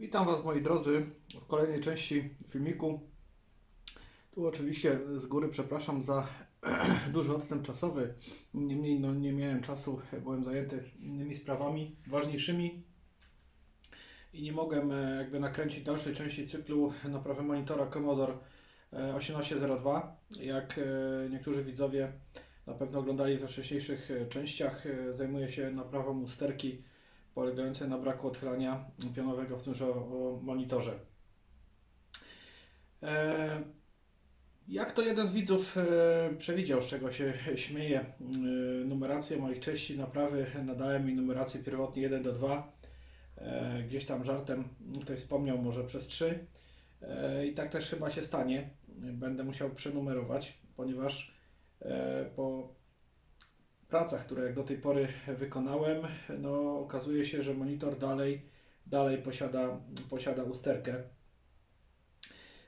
Witam Was moi drodzy w kolejnej części filmiku. Tu oczywiście z góry przepraszam za duży odstęp czasowy. Niemniej no, nie miałem czasu, byłem zajęty innymi sprawami ważniejszymi i nie mogłem e, jakby nakręcić dalszej części cyklu naprawy monitora Commodore e, 1802. Jak e, niektórzy widzowie na pewno oglądali we wcześniejszych e, częściach, e, zajmuję się naprawą usterki polegającej na braku odchylania pionowego w tymże monitorze. E, Jak to jeden z widzów e, przewidział, z czego się śmieje, e, numerację moich części naprawy nadałem mi numerację pierwotnie 1 do 2. E, Gdzieś tam żartem ktoś wspomniał może przez 3. E, I tak też chyba się stanie. Będę musiał przenumerować, ponieważ po pracach, które jak do tej pory wykonałem, no okazuje się, że monitor dalej, dalej posiada, posiada usterkę.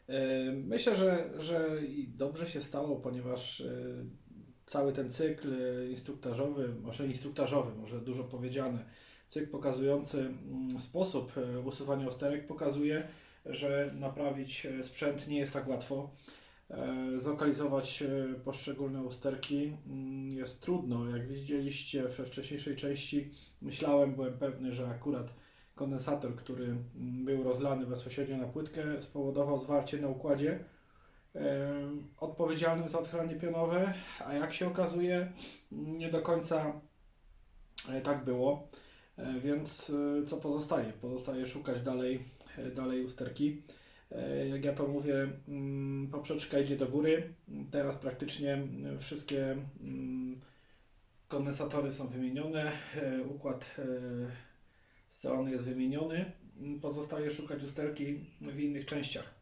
E, Myślę, że, że dobrze się stało, ponieważ e, cały ten cykl e, instruktażowy, może instruktażowy, może dużo powiedziane, cykl pokazujący mm, sposób usuwania usterek pokazuje, że naprawić sprzęt nie jest tak łatwo. E, Zlokalizować e, poszczególne usterki mm, jest trudno. Jak widzieliście we wcześniejszej części, myślałem, byłem pewny, że akurat kondensator, który mm, był rozlany bezpośrednio na płytkę, spowodował zwarcie na układzie e, odpowiedzialnym za odchylanie pionowe, a jak się okazuje, nie do końca tak było. Więc co pozostaje? Pozostaje szukać dalej, dalej usterki. E, Jak ja to mówię, mm, poprzeczka idzie do góry. Teraz praktycznie mm, wszystkie mm, kondensatory są wymienione, e, układ e, scalony jest wymieniony. Pozostaje szukać usterki w innych częściach.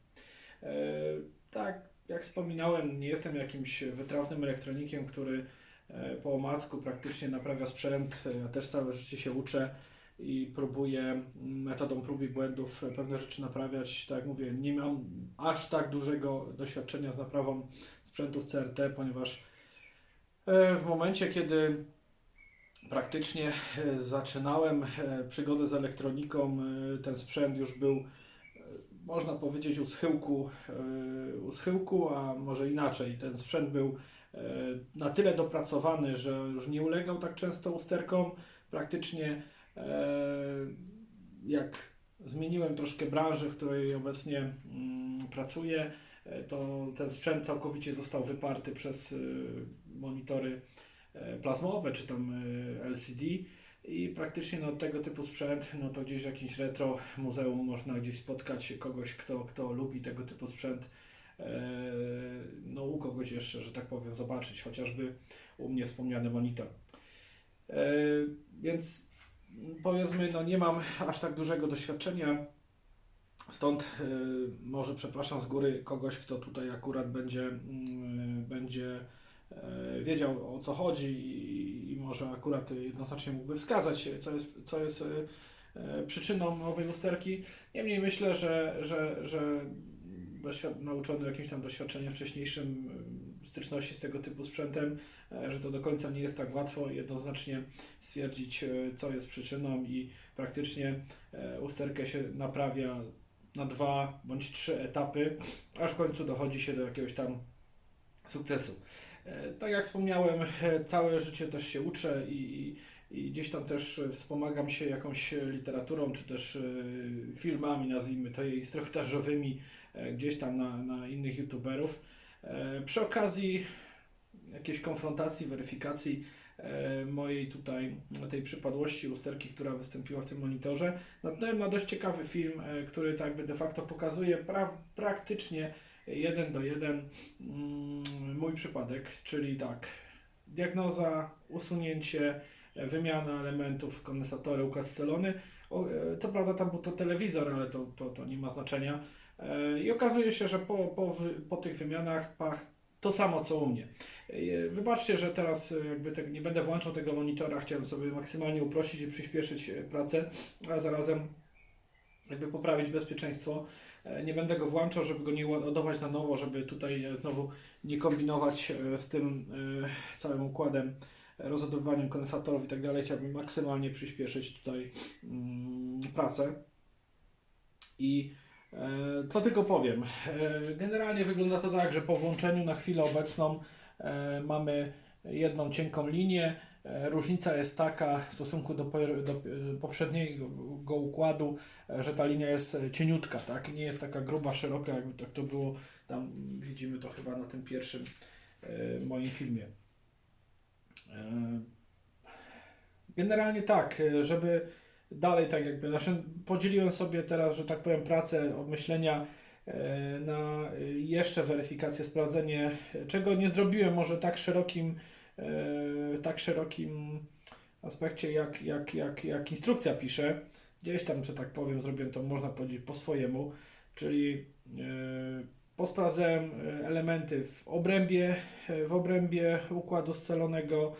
Tak, jak wspominałem, nie jestem jakimś wytrawnym elektronikiem, który po omacku praktycznie naprawia sprzęt. Ja też całe życie się uczę i próbuję metodą prób i błędów pewne rzeczy naprawiać. Tak jak mówię, nie mam aż tak dużego doświadczenia z naprawą sprzętów CRT, ponieważ e, w momencie, kiedy praktycznie e, zaczynałem e, przygodę z elektroniką, ten sprzęt już był, można powiedzieć, u schyłku, u schyłku, a może inaczej. Ten sprzęt był na tyle dopracowany, że już nie ulegał tak często usterkom. Praktycznie jak zmieniłem troszkę branżę, w której obecnie mm, pracuję, e, to ten sprzęt całkowicie został wyparty przez e, monitory e, plazmowe czy tam e, LCD i praktycznie no, tego typu sprzęt, no to gdzieś w jakimś retro muzeum można gdzieś spotkać kogoś, kto, kto lubi tego typu sprzęt, e, no u kogoś jeszcze, że tak powiem, zobaczyć, chociażby u mnie wspomniany monitor. E, Więc powiedzmy, no nie mam aż tak dużego doświadczenia, stąd e, może przepraszam z góry kogoś, kto tutaj akurat będzie, mm, będzie e, wiedział o co chodzi i, może akurat jednoznacznie mógłby wskazać, co jest, co jest przyczyną nowej lusterki. Niemniej myślę, że, że, że nauczony jakimś tam doświadczeniem wcześniejszym styczności z tego typu sprzętem, e, że to do końca nie jest tak łatwo jednoznacznie stwierdzić, e, co jest przyczyną i praktycznie e, usterkę się naprawia na dwa bądź trzy etapy, aż w końcu dochodzi się do jakiegoś tam sukcesu. Tak jak wspomniałem, całe życie też się uczę i, i, gdzieś tam też wspomagam się jakąś literaturą, czy też filmami, nazwijmy to je instruktażowymi, gdzieś tam na, na innych youtuberów. E, Przy okazji jakiejś konfrontacji, weryfikacji e, mojej tutaj tej przypadłości usterki, która wystąpiła w tym monitorze, natknąłem na dość ciekawy film, e, który tak by de facto pokazuje pra, praktycznie jeden do jeden mm, mój przypadek, czyli tak, diagnoza, usunięcie, wymiana elementów, kondensatory, układ scalony. O, Co prawda tam był to telewizor, ale to, to, to nie ma znaczenia. E, I okazuje się, że po, po, po tych wymianach pach to samo co u mnie. E, Wybaczcie, że teraz e, jakby tak nie będę włączał tego monitora, chciałem sobie maksymalnie uprościć i przyspieszyć pracę, a zarazem jakby poprawić bezpieczeństwo. Nie będę go włączał, żeby go nie ładować na nowo, żeby tutaj znowu nie kombinować z tym całym układem, rozładowywaniem kondensatorów i tak dalej. Chciałbym maksymalnie przyspieszyć tutaj mm, pracę. I co tylko powiem. E, generalnie wygląda to tak, że po włączeniu na chwilę obecną e, mamy jedną cienką linię. E, Różnica jest taka w stosunku do, do e, poprzedniego układu, e, że ta linia jest e, cieniutka, tak? Nie jest taka gruba, szeroka, jak jak to było tam, widzimy to chyba na tym pierwszym e, moim filmie. E, Generalnie tak, e, żeby dalej tak jakby, znaczy podzieliłem sobie teraz, że tak powiem, pracę obmyślenia e, na e, jeszcze weryfikację, sprawdzenie, czego nie zrobiłem może tak szerokim, e, tak szerokim aspekcie, jak, jak, jak, jak instrukcja pisze. Gdzieś tam, że tak powiem, zrobiłem to, można powiedzieć, po swojemu, czyli posprawdzałem elementy w obrębie, w obrębie układu scalonego,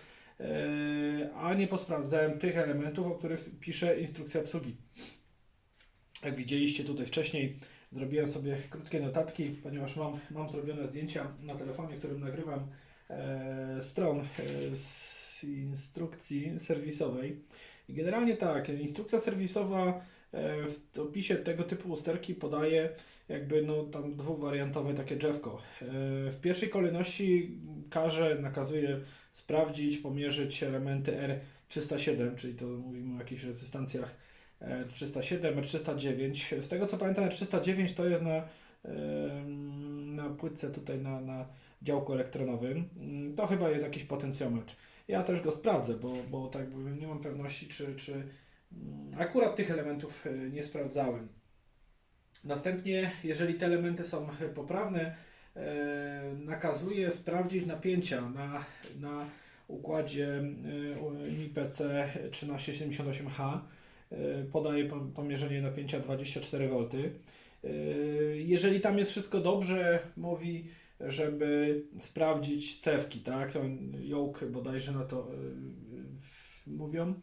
a nie posprawdzałem tych elementów, o których pisze instrukcja obsługi. Jak widzieliście tutaj wcześniej, zrobiłem sobie krótkie notatki, ponieważ mam, mam zrobione zdjęcia na telefonie, którym nagrywam e, stron e, z instrukcji serwisowej. I generalnie tak, instrukcja serwisowa e, w opisie tego typu usterki podaje jakby no tam dwuwariantowe takie drzewko. E, w pierwszej kolejności każe, nakazuje sprawdzić, pomierzyć elementy R307, czyli to mówimy o jakichś rezystancjach R307, R309. Z tego co pamiętam, R309 to jest na, na płytce tutaj na, na działku elektronowym. Mm, To chyba jest jakiś potencjometr. Ja też go sprawdzę, bo, bo tak nie mam pewności, czy, czy akurat tych elementów e, nie sprawdzałem. Następnie, jeżeli te elementy są poprawne, e, nakazuje sprawdzić napięcia na, na układzie MIPC 1378H. E, Podaje pom- pomierzenie napięcia 24 V. E, Jeżeli tam jest wszystko dobrze, mówi, żeby sprawdzić cewki, tak? Yoke bodajże na to mówią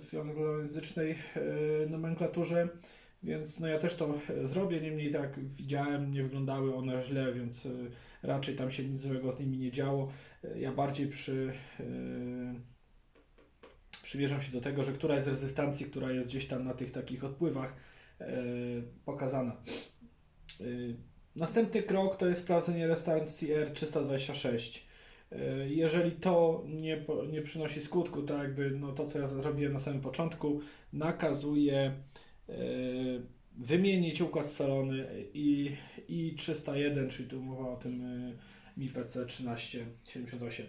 w anglojęzycznej e, nomenklaturze. Więc no ja też to zrobię, niemniej tak widziałem, nie wyglądały one źle, więc e, raczej tam się nic złego z nimi nie działo. E, Ja bardziej przy, e, przymierzam się do tego, że która jest rezystancji, która jest gdzieś tam na tych takich odpływach pokazana. Następny krok to jest sprawdzenie rezystancji R326. E, Jeżeli to nie, nie przynosi skutku, tak jakby no to, co ja zrobiłem na samym początku, nakazuje e, wymienić układ scalony i, i 301, czyli tu mowa o tym e, MIPC 1378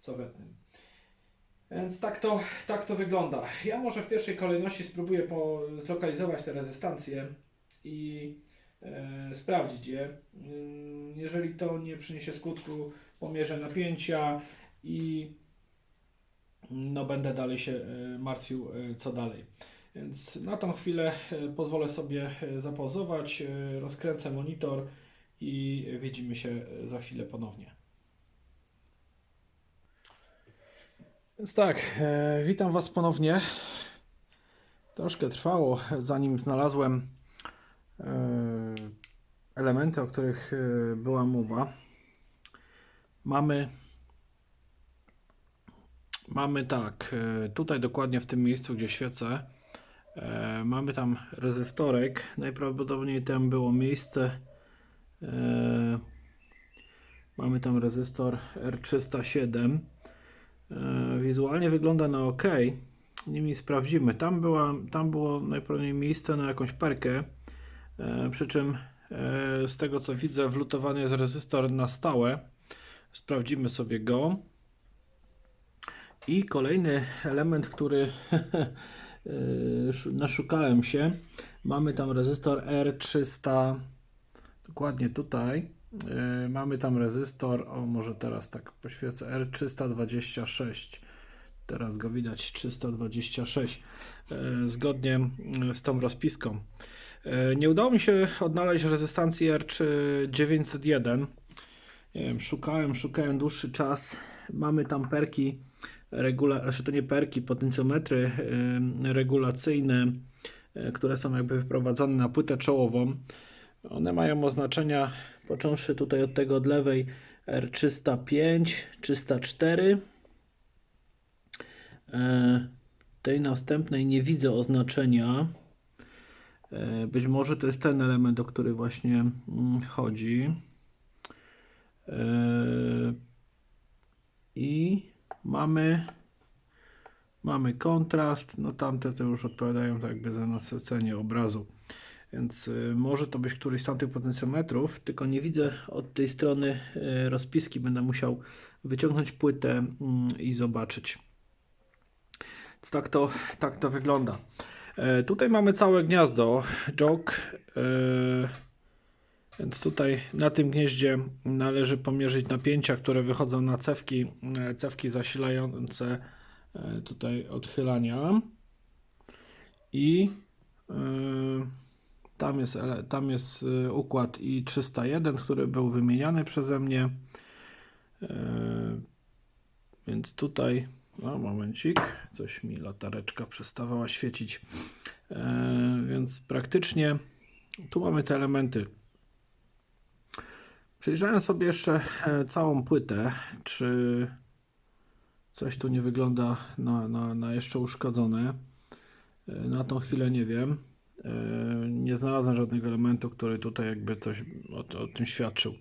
sowietnym. Więc tak to, tak to wygląda. Ja może w pierwszej kolejności spróbuję po, zlokalizować te rezystancje i sprawdzić je. Ym, Jeżeli to nie przyniesie skutku, pomierzę napięcia i no, będę dalej się e, martwił, e, co dalej. Więc na tą chwilę e, pozwolę sobie zapauzować, rozkręcę monitor i widzimy się za chwilę ponownie. Więc tak, witam Was ponownie. Troszkę trwało, zanim znalazłem elementy, o których była mowa. Mamy Mamy tak, e, tutaj dokładnie w tym miejscu, gdzie świecę, e, mamy tam rezystorek. Najprawdopodobniej tam było miejsce. e, Mamy tam rezystor R307. E, Wizualnie wygląda na ok. Niemniej sprawdzimy. Tam, była, tam było najprawdopodobniej miejsce na jakąś perkę. Przy czym z tego co widzę, wlutowany jest rezystor na stałe. Sprawdzimy sobie go. I kolejny element, który szu- naszukałem się. Mamy tam rezystor R300, dokładnie tutaj. Y, Mamy tam rezystor, o może teraz tak poświecę, R326. Teraz go widać 326. y, Zgodnie z tą rozpiską. Nie udało mi się odnaleźć rezystancji R901. Nie wiem, szukałem, szukałem dłuższy czas. Mamy tam perki regula, znaczy to nie perki, potencjometry regulacyjne, y, które są jakby wprowadzone na płytę czołową. One mają oznaczenia, począwszy tutaj od tego od lewej R305, 304. E, Tej następnej nie widzę oznaczenia. E, Być może to jest ten element, o który właśnie mm, chodzi. E, I mamy, mamy kontrast. No tamte to już odpowiadają tak jakby za nasycenie obrazu. Więc y, może to być któryś z tamtych potencjometrów, tylko nie widzę od tej strony y, rozpiski. Będę musiał wyciągnąć płytę mm, i zobaczyć. Tak to, tak to wygląda. E, Tutaj mamy całe gniazdo jog. Więc tutaj na tym gnieździe należy pomierzyć napięcia, które wychodzą na cewki, e, cewki zasilające e, tutaj odchylania. I e, tam jest, tam jest układ i301, który był wymieniany przeze mnie. Więc tutaj, no momencik, coś mi latareczka przestawała świecić. Więc praktycznie tu mamy te elementy. Przejrzałem sobie jeszcze e, całą płytę, czy coś tu nie wygląda na, na, na jeszcze uszkodzone. E, Na tą chwilę nie wiem. E, Nie znalazłem żadnego elementu, który tutaj jakby coś o, o tym świadczył.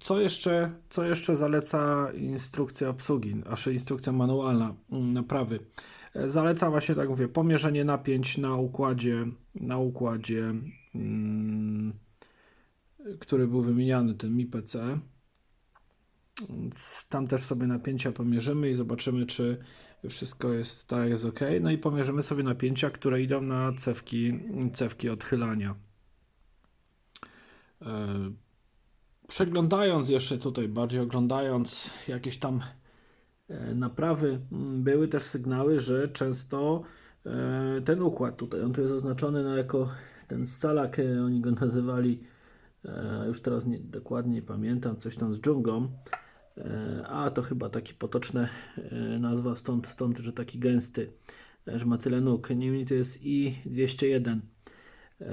Co jeszcze, co jeszcze zaleca instrukcja obsługi, aż instrukcja manualna mm, naprawy? Zaleca właśnie, tak mówię, pomierzenie napięć na układzie, na układzie, mm, który był wymieniany, ten MIPC. Więc Tam też sobie napięcia pomierzymy i zobaczymy, czy wszystko jest tak, jest ok. No i pomierzymy sobie napięcia, które idą na cewki, cewki odchylania. E, Przeglądając jeszcze tutaj, bardziej oglądając jakieś tam e, naprawy, m, były też sygnały, że często e, ten układ tutaj, on tu jest oznaczony no, jako ten scalak, oni go nazywali, już teraz nie, dokładnie nie pamiętam, coś tam z dżunglą, e, a to chyba taki potoczne e, nazwa, stąd, stąd, że taki gęsty, e, że ma tyle nóg. Niemniej to jest i201. E,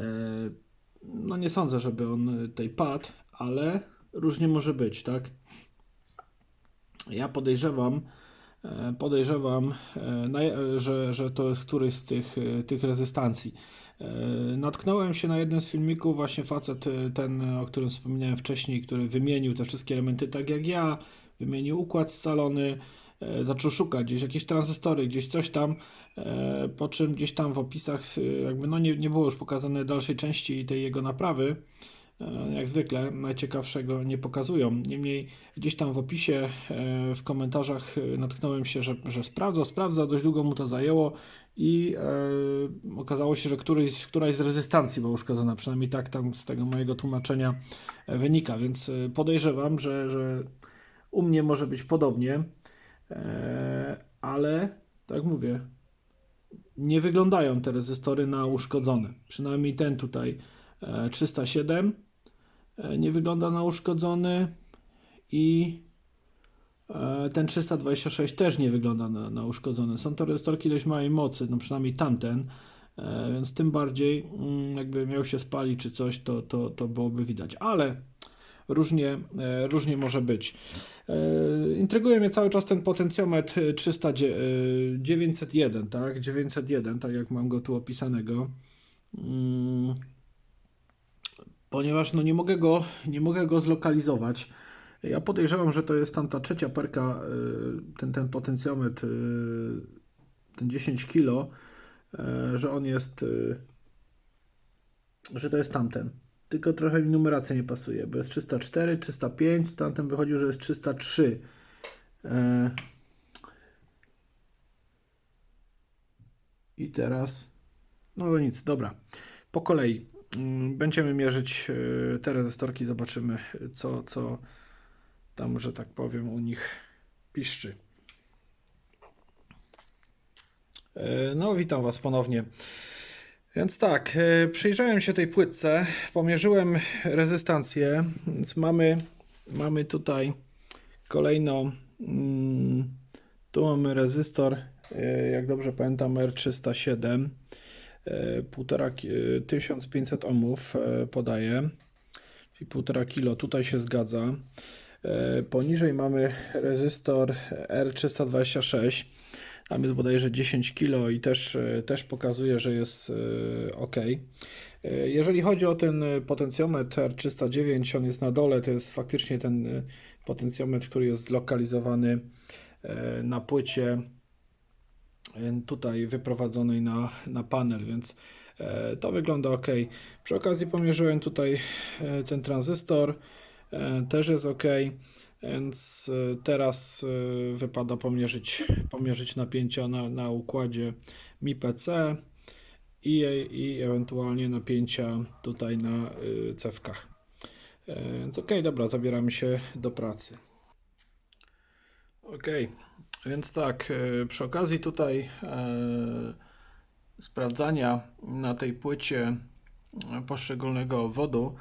No nie sądzę, żeby on tutaj padł, ale różnie może być, tak? Ja podejrzewam, e, podejrzewam, e, że, że to jest któryś z tych, e, tych rezystancji. E, Natknąłem się na jeden z filmików, właśnie facet, e, ten, o którym wspominałem wcześniej, który wymienił te wszystkie elementy tak jak ja, wymienił układ scalony, e, zaczął szukać gdzieś jakieś tranzystory, gdzieś coś tam, e, po czym gdzieś tam w opisach e, jakby no nie, nie było już pokazane dalszej części tej jego naprawy, E, jak zwykle najciekawszego nie pokazują. Niemniej gdzieś tam w opisie, e, w komentarzach e, natknąłem się, że, że sprawdza, sprawdza, dość długo mu to zajęło i e, okazało się, że któryś, któraś z rezystancji była uszkodzona, przynajmniej tak tam z tego mojego tłumaczenia e, wynika, więc e, podejrzewam, że, że u mnie może być podobnie, e, ale tak mówię, nie wyglądają te rezystory na uszkodzone. Przynajmniej ten tutaj e, 307 e, nie wygląda na uszkodzony i ten 326 też nie wygląda na, na uszkodzony. Są to rezystorki dość małej mocy, no przynajmniej tamten, e, więc tym bardziej mm, jakby miał się spalić czy coś, to, to, to byłoby widać. Ale różnie, e, różnie może być. E, Intryguje mnie cały czas ten potencjometr 300, dzie- e, 901, tak? 901, tak jak mam go tu opisanego. Mm, Ponieważ no nie mogę go, nie mogę go zlokalizować. Ja podejrzewam, że to jest tam ta trzecia perka, y, ten, ten potencjometr, y, ten 10 kg, że on jest, y, że to jest tamten. Tylko trochę mi numeracja nie pasuje, bo jest 304, 305, tamten wychodził, że jest 303. E, I teraz, no to nic, dobra. Po kolei. Będziemy mierzyć e, te rezystorki, zobaczymy co, co tam, że tak powiem, u nich piszczy. E, No, witam Was ponownie. Więc tak, e, przyjrzałem się tej płytce, pomierzyłem rezystancję, więc mamy, mamy tutaj kolejno, mm, tu mamy rezystor, e, jak dobrze pamiętam, R307, e, półtora ki- e, 1500 ohmów podaje, czyli 1,5 kilo, tutaj się zgadza. E, Poniżej mamy rezystor R326, Tam jest bodajże 10 kg i też, e, też pokazuje, że jest e, ok. Jeżeli chodzi o ten potencjometr R309, on jest na dole, to jest faktycznie ten potencjometr, który jest zlokalizowany na płycie tutaj wyprowadzonej na, na panel, więc to wygląda ok. Przy okazji pomierzyłem tutaj ten tranzystor, też jest ok, więc e, teraz e, wypada pomierzyć, pomierzyć napięcia na, na układzie MIPC i, i ewentualnie napięcia tutaj na cewkach. E, Więc ok, dobra, zabieramy się do pracy. Ok, więc tak, e, przy okazji tutaj e, sprawdzania na tej płycie e, poszczególnego wodu,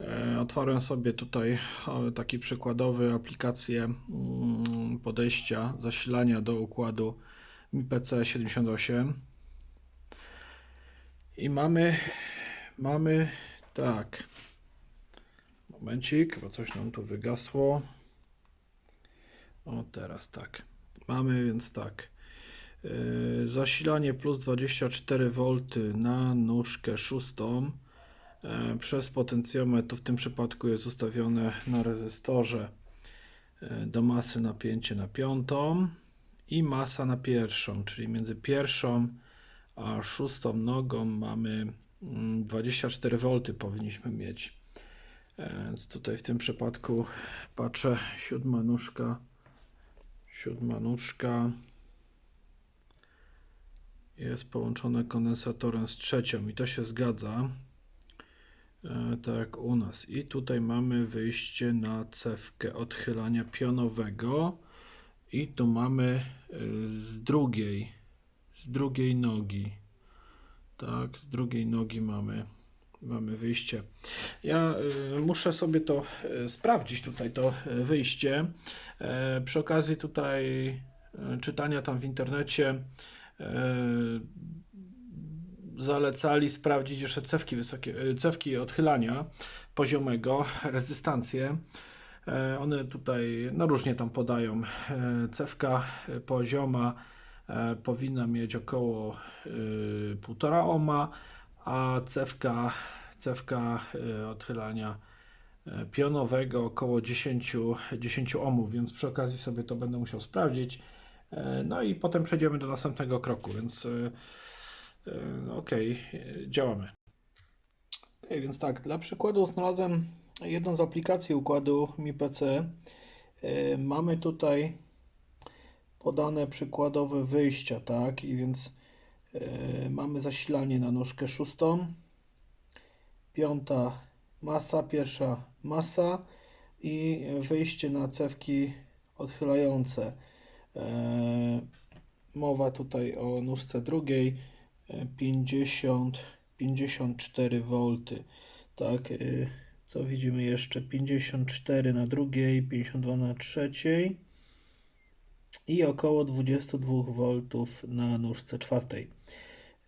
e, otworłem sobie tutaj e, taki przykładowy aplikację mm, podejścia zasilania do układu MIPC 78 i mamy mamy tak. Momencik, bo coś nam tu wygasło. O teraz tak. Mamy więc tak. Yy, zasilanie plus 24 V na nóżkę szóstą przez potencjometr to w tym przypadku jest ustawione na rezystorze yy, do masy napięcie na piątą i masa na pierwszą, czyli między pierwszą a szóstą nogą mamy mm, 24 V powinniśmy mieć. E, Więc tutaj w tym przypadku patrzę, siódma nóżka, siódma nóżka jest połączone kondensatorem z trzecią i to się zgadza. E, tak u nas. I tutaj mamy wyjście na cewkę odchylania pionowego i tu mamy e, z drugiej z drugiej nogi. Tak, z drugiej nogi mamy mamy wyjście. Ja y, muszę sobie to sprawdzić tutaj to wyjście. E, przy okazji tutaj czytania tam w internecie zalecali sprawdzić jeszcze cewki wysokie, y, cewki odchylania poziomego, rezystancję. E, One tutaj no różnie tam podają. E, Cewka y, pozioma e, powinna mieć około y, 1,5 ohma, a cewka, cewka y, odchylania e, pionowego około 10, 10 ohmów, więc przy okazji sobie to będę musiał sprawdzić. E, No i potem przejdziemy do następnego kroku, więc y, y, ok, działamy. Ok, więc tak, dla przykładu znalazłem jedną z aplikacji układu MiPC. Y, Mamy tutaj podane przykładowe wyjścia, tak? I więc mamy zasilanie na nóżkę szóstą, piąta masa, pierwsza masa i wyjście na cewki odchylające. E, Mowa tutaj o nóżce drugiej, e, 50, 54 V. Tak, y, co widzimy jeszcze? 54 na drugiej, 52 na trzeciej i około 22 V na nóżce czwartej.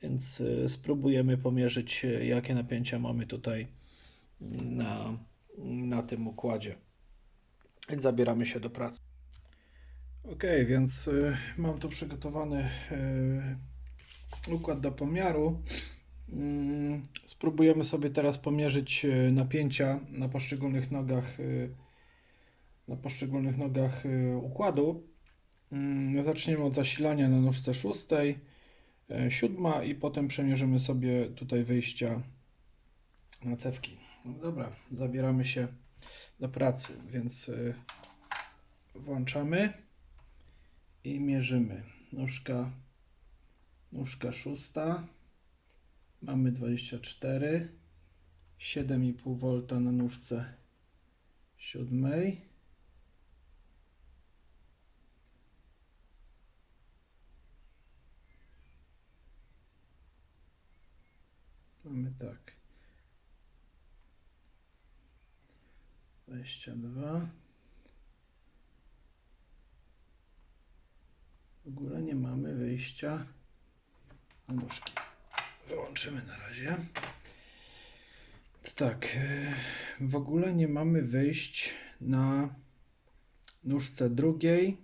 Więc y, spróbujemy pomierzyć, y, jakie napięcia mamy tutaj na, na tym układzie. Zabieramy się do pracy. Ok, więc mam tu przygotowany układ do pomiaru. Mm, Spróbujemy sobie teraz pomierzyć y, napięcia na poszczególnych nogach y, na poszczególnych nogach y, układu. Mm, Zaczniemy od zasilania na nóżce szóstej, siódma i potem przemierzymy sobie tutaj wyjścia na cewki. No dobra, zabieramy się do pracy, więc włączamy i mierzymy. Nóżka, nóżka szósta. Mamy 24. 7,5 V na nóżce siódmej. Mamy tak. 22. W ogóle nie mamy wyjścia nóżki. Wyłączymy na razie. Tak, e, w ogóle nie mamy wyjść na nóżce drugiej,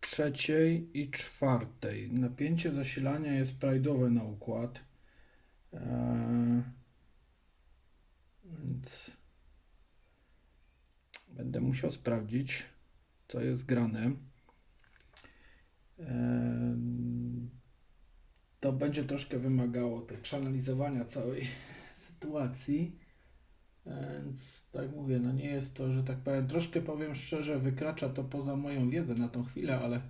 trzeciej i czwartej. Napięcie zasilania jest prawidłowe na układ. Eee, więc będę musiał sprawdzić, co jest grane. To będzie troszkę wymagało te przeanalizowania całej sytuacji. Więc tak mówię, no nie jest to, że tak powiem, troszkę powiem szczerze, wykracza to poza moją wiedzę na tą chwilę, ale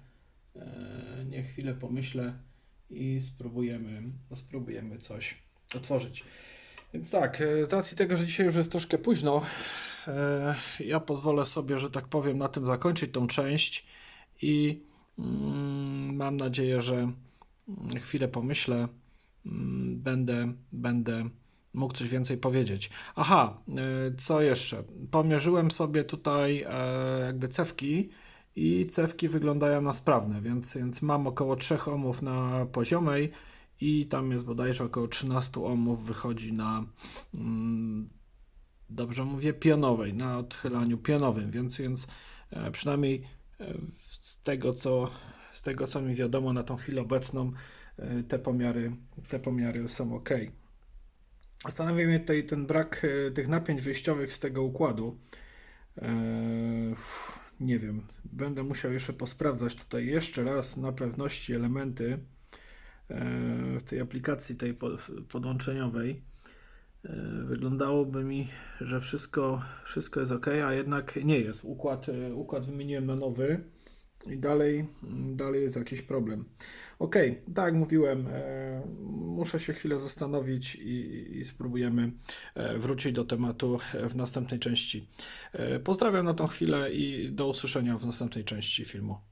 e, niech chwilę pomyślę i spróbujemy, spróbujemy coś otworzyć. Więc tak, e, z racji tego, że dzisiaj już jest troszkę późno, e, ja pozwolę sobie, że tak powiem, na tym zakończyć tą część i mam nadzieję, że mm, chwilę pomyślę, mm, będę, będę mógł coś więcej powiedzieć. Aha, y, co jeszcze? Pomierzyłem sobie tutaj e, jakby cewki i cewki wyglądają na sprawne, więc, więc mam około 3 ohmów na poziomej i tam jest bodajże około 13 ohmów wychodzi na mm, dobrze mówię, pionowej, na odchylaniu pionowym, więc, więc e, przynajmniej e, z tego, co, z tego, co mi wiadomo na tą chwilę obecną, e, te pomiary, te pomiary są ok. Zastanawia mnie tutaj ten brak e, tych napięć wyjściowych z tego układu. E, nie wiem, będę musiał jeszcze posprawdzać tutaj jeszcze raz na pewności elementy w tej aplikacji tej po- podłączeniowej. Wyglądałoby mi, że wszystko, wszystko jest ok, a jednak nie jest. Układ, układ wymieniłem na nowy i dalej, mm, dalej jest jakiś problem. Ok, tak jak mówiłem, e, muszę się chwilę zastanowić i, i spróbujemy e, wrócić do tematu e, w następnej części. E, Pozdrawiam na tą chwilę i do usłyszenia w następnej części filmu.